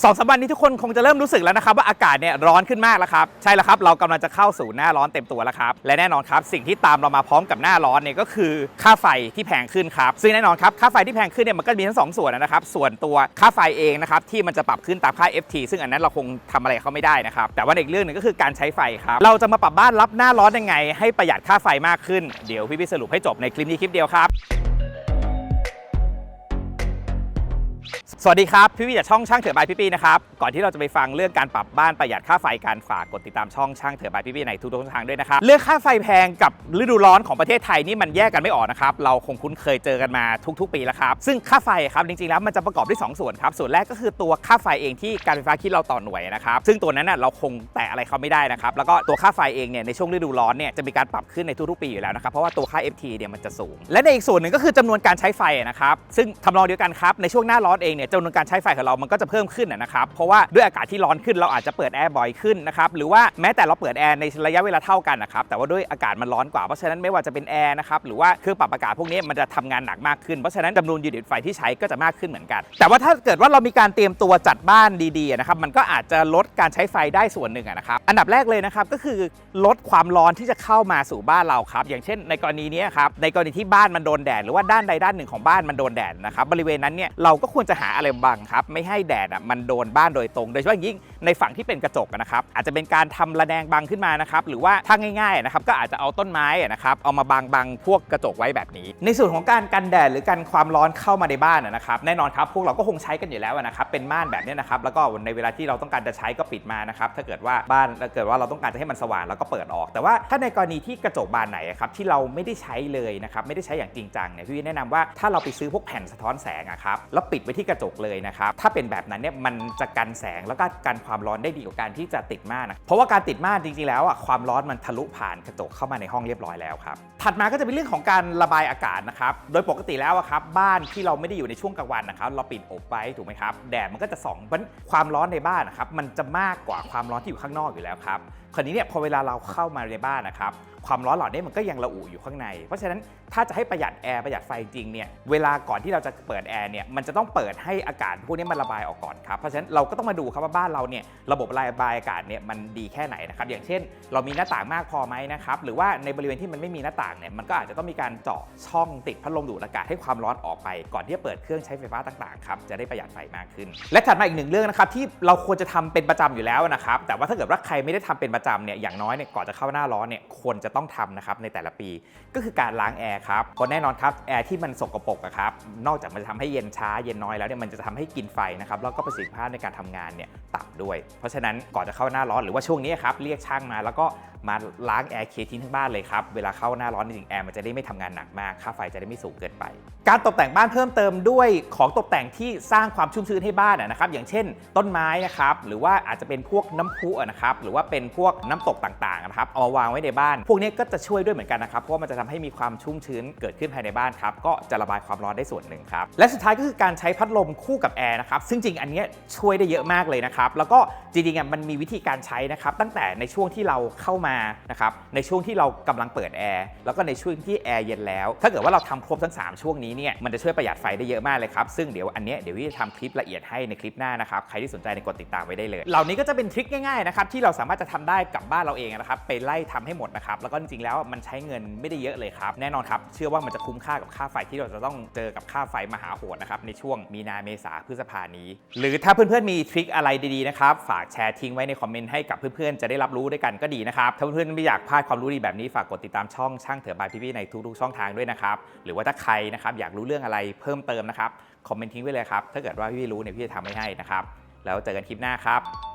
สองสามวันนี้ทุกคนคงจะเริ่มรู้สึกแล้วนะครับว่าอากาศเนี่ยร้อนขึ้นมากแล้วครับใช่แล้วครับเรากำลังจะเข้าสู่หน้าร้อนเต็มตัวแล้วครับและแน่นอนครับสิ่งที่ตามเรามาพร้อมกับหน้าร้อนเนี่ยก็คือค่าไฟที่แพงขึ้นครับซึ่งแน่นอนครับค่าไฟที่แพงขึ้นเนี่ยมันก็มีทั้งสองส่วนนะครับส่วนตัวค่าไฟเองนะครับที่มันจะปรับขึ้นตามค่า FT ซึ่งอันนั้นเราคงทำอะไรเขาไม่ได้นะครับแต่ว่าอีกเรื่องหนึ่งก็คือการใช้ไฟครับเราจะมาปรับบ้านรับหน้าร้อนยังไง ให้ประหยัดค่าไฟมากขึ้นเดี๋ยวพี่พี่สรุปให้จบในคลิปนี้คลิปเดียวครับ สวัสดีครับ พี่วิจากช่องช่างเถื่อะบายพี่ปีนะครับ ก่อนที่เราจะไปฟังเรื่องการปรับบ้านประหยัดค่าไฟการฝากกดติดตามช่องช่างเถื่อะบายพี่ปีในทุกช่องทางด้วยนะครับ เรื่องค่าไฟแพงกับฤดูร้อนของประเทศไทยนี่มันแยกกันไม่ออกนะครับ เราคงคุ้นเคยเจอกันมาทุกๆ ปีแล้วครับ ซึ่งค่าไฟครับจริงๆแล้วมันจะประกอบด้วยสองส่วนครับ ส่วนแรกก็คือตัวค่าไฟเองที่การไฟฟ้าคิดเราต่อหน่วยนะครับ ซึ่งตัวนั้นน่ะเราคงแตะอะไรเขาไม่ได้นะครับ แล้วก็ตัวค่าไฟเองเนี่ยในช่วงฤดูร้อนเนี่ยจะมีการปรับขึ้นในทุกๆปีอยู่แล้วนะครับ เพราะว่าตัวค่า FT เนี่ยมันจะสูง และในอีกส่วนหนึ่งก็คือจำนวนการใช้ไฟนะครับซึ่งทำนองเดียวกันครับในช่วงหน้าร้อนเองเนี่ยจำนวนการใช้ไฟของเรามันก็จะเพิ่มขึ้นนะครับเพราะว่าด้วยอากาศที่ร้อนขึ้นเราอาจจะเปิดแอร์บ่อยขึ้นนะครับหรือว่าแม้แต่เราเปิดแอร์ในระยะเวลาเท่ากันนะครับแต่ว่าด้วยอากาศมันร้อนกว่าเพราะฉะนั้นไม่ว่าจะเป็นแอร์นะครับหรือว่าเครื่องปรับอากาศพวกนี้มันจะทำงานหนักมากขึ้นเพราะฉะนั้นจำนวนยูนิตไฟที่ใช้ก็จะมากขึ้นเหมือนกัน แต่ว่าถ้าเกิดว่าเรามีการเตรียมตัวจัดบ้านดีๆนะครับมันก็อาจจะลดการใช้ไฟได้ส่วนหนึ่งนะครับอันดับแรกเลยนะครับก็คือลดความร้อนที่จะเข้ามาสู่บ้านเราครับอย่างเช่น ในกรณีนี้ครับในกรณีที่บ้านมันโดนแดดหรือว่าด้านใดด้านหนึ่งของบ้านมันโดนแดดนะครับบริเวณนั้นเนี่ยเราก็ควรจะหาอะไรบังครับ ไม่ให้แดดอะมันโดนบ้านโดยตรง โดยเฉพาะอย่างยิ่งในฝั่งที่เป็นกระจกนะครับอาจจะเป็นการทำระแนงบังขึ้นมานะครับหรือว่าถ้าง่ายๆนะครับก็อาจจะเอาต้นไม้นะครับเอามาบังบังพวกกระจกไว้แบบนี้ ในส่วนของการกันแดดหรือกันความร้อนเข้ามาในบ้านนะครับแน่นอนครับพวกเราก็คงใช้กันอยู่แล้วนะครับเป็นม่านแบบนี้นะครับแล้วก็ในเวลาที่เราต้องการจะใช้ก็ปิดมานะครับถ้าเกิดว่าบ้านถ้าเกิดว่าเราต้องการจะให้มันสว่างแล้วก็เปิดออก แต่ว่าถ้าในกรณีที่กระจกบานไหนครับที่เราไม่ได้ใช้เลยนะครับไม่ได้ใช้อย่างจริงจังเนี่ยพี่วิแนะนำว่าถ้าเราไปซื้อพวกแผ่นสะท้อนแสงอะครับแล้วปิดไว้ที่กระจกเลยนะครับ ถ้าเป็นแบบนั้นเนี่ยมันจะกันแสงแล้วก็กันความร้อนได้ดีกว่าการที่จะติดม่านนะเพราะว่าการติดม่านจริงๆแล้วอะความร้อนมันทะลุผ่านกระจกเข้ามาในห้องเรียบร้อยแล้วครับถัดมาก็จะเป็นเรื่องของการระบายอากาศนะครับโดยปกติแล้วครับบ้านที่เราไม่ได้อยู่ในช่วงกลางวันนะครับเราปิดอบไว้ถูกไหมครับแดดมันก็จะส่องเว้นความร้อนในบ้านนะครับมันจะมากกว่าความร้อนที่อยู่ข้างนอกอยู่แล้วครับคราวนี้เนี่ยพอเวลาเราเข้ามาในบ้านนะครับความร้อนเหล่านี้มันก็ยังระอุอยู่ข้างใน เพราะฉะนั้นถ้าจะให้ประหยัดแอร์ประหยัดไฟจริงเนี่ยเวลาก่อนที่เราจะเปิดแอร์เนี่ยมันจะต้องเปิดให้อากาศพวกนี้มันระบายออกก่อนครับ เพราะฉะนั้นเราก็ต้องมาดูครับว่าบ้านเราเนี่ยระบบระบายอากาศเนี่ยมันดีแค่ไหนนะครับ อย่างเช่น เรามีหน้าต่างมากพอไหมนะครับ หรือว่าในบริเวณที่มันไม่มีหน้าต่างเนี่ยมันก็อาจจะต้องมีการเจาะช่องติดพัดลมดูดอากาศให้ความร้อนออกไป ก่อนที่จะเปิดเครื่องใช้ไฟฟ้าต่างๆครับจะได้ประหยัดไฟมากขึ้น และถัดมาอีกหนึ่งเรื่องนะครับที่เราควรจะทำเป็นประจำอยู่แล้วนะครับ แต่ว่าถ้าเกิดว่าใครไม่ได้ทำเป็นประจำเนี่ยอย่างน้อยเนี่ยก่อนจะเข้าหน้าร้อนเนี่ยควรจะต้องทำนะครับในแต่ละปี ก็คือการล้างแอร์ครับเพราะแน่นอนครับแอร์ที่มันสกปรกอะครับนอกจากมันจะทำให้เย็นช้าเย็นน้อยแล้วเนี่ยมันจะทำให้กินไฟนะครับแล้วก็ประสิทธิภาพในการทำงานเนี่ยต่ำด้วย เพราะฉะนั้นก่อนจะเข้าหน้าร้อนหรือว่าช่วงนี้ครับเรียกช่างมาแล้วก็มาล้างแอร์เคลีทิ้งทั้งบ้านเลยครับเวลาเข้าหน้าร้อนจริงแอร์มันจะได้ไม่ทำงานหนักมากค่าไฟจะได้ไม่สูงเกินไป การตกแต่งบ้านเพิ่มเติมด้วยของตกแต่งที่สร้างความชุ่มชื้นให้บ้านนะครับอย่างเช่น ต้นไม้นะครับหรือว่าอาจจะเป็นพวกน้ำพุนะครับหรือว่าเป็นพวกน้ำตกต่างๆนะครับเอามาวางไว้ในบ้าน พวกนี้ก็จะช่วยด้วยเหมือนกันนะครับเพราะว่ามันจะทำให้มีความชุ่มชื้นเกิดขึ้นภายในบ้านครับก็จะระบายความร้อนได้ส่วนหนึ่งครับและสุดท้ายก็คือการใช้พัดลมคู่กับแอร์นะครับซึ่งจริงอันนี้ช่วยได้เยอะมากเลยนะครับแล้วก็จริงๆมันมีวิธีการใช้นะครับตั้งแต่ในช่วงที่เราเข้ามานะครับในช่วงที่เรากำลังเปิดแอร์แล้วก็ในช่วงที่แอร์เย็นแล้ว ถ้าเกิดว่าเราทำครบทั้ง 3 ช่วงนี้เนี่ยมันจะช่วยประหยัดไฟได้เยอะมากเลยครับซึ่งเดี๋ยวอันนี้เดี๋ยวพี่จะทำคลิปละเอียดให้ในคลิปหน้านะครับใครที่สนใจในกดติดตามไว้ได้เลย เหล่านี้ก็จะเป็นทริคง่ายๆนะครับที่เราสามารถจะทำได้กับบ้านเราเองนะครับไปไล่ทำให้หมดนะครับแล้วก็จริงๆแล้วมันใช้เงินไม่ได้เยอะเลยครับแน่นอนครับเชื่อว่ามันจะคุ้มค่ากับค่าไฟที่เราจะต้องเจอกับค่าไฟมหาโหดนะครับในช่วงมีนาเมษาพฤษภานี้ หรือถ้าเพื่อนๆมีทริคอะไรดีๆนะครับ ฝากแชร์ทิ้งไว้ในคอมเมนต์ให้กับเพื่อนๆจะได้รับรู้ด้วยกันก็ดีนะครับ ถ้าเพื่อนๆไม่อยากพลาดความรู้ดีแบบนี้ฝากกดติดตามช่องช่างเถอะบายพี่ๆในทุกๆช่องทางด้วยนะครับ หรือว่าถ้าใครนะครับอยากรู้เรื่องอะไรเพิ่มเติมนะครับคอมเมนต์ทิ้งไว้เลยครับถ้าเกิดว่าพี่ๆรู้เนี่ยพี่จะทำให้ให้นะครับแล้วเจอกันคลิปหน้าครับ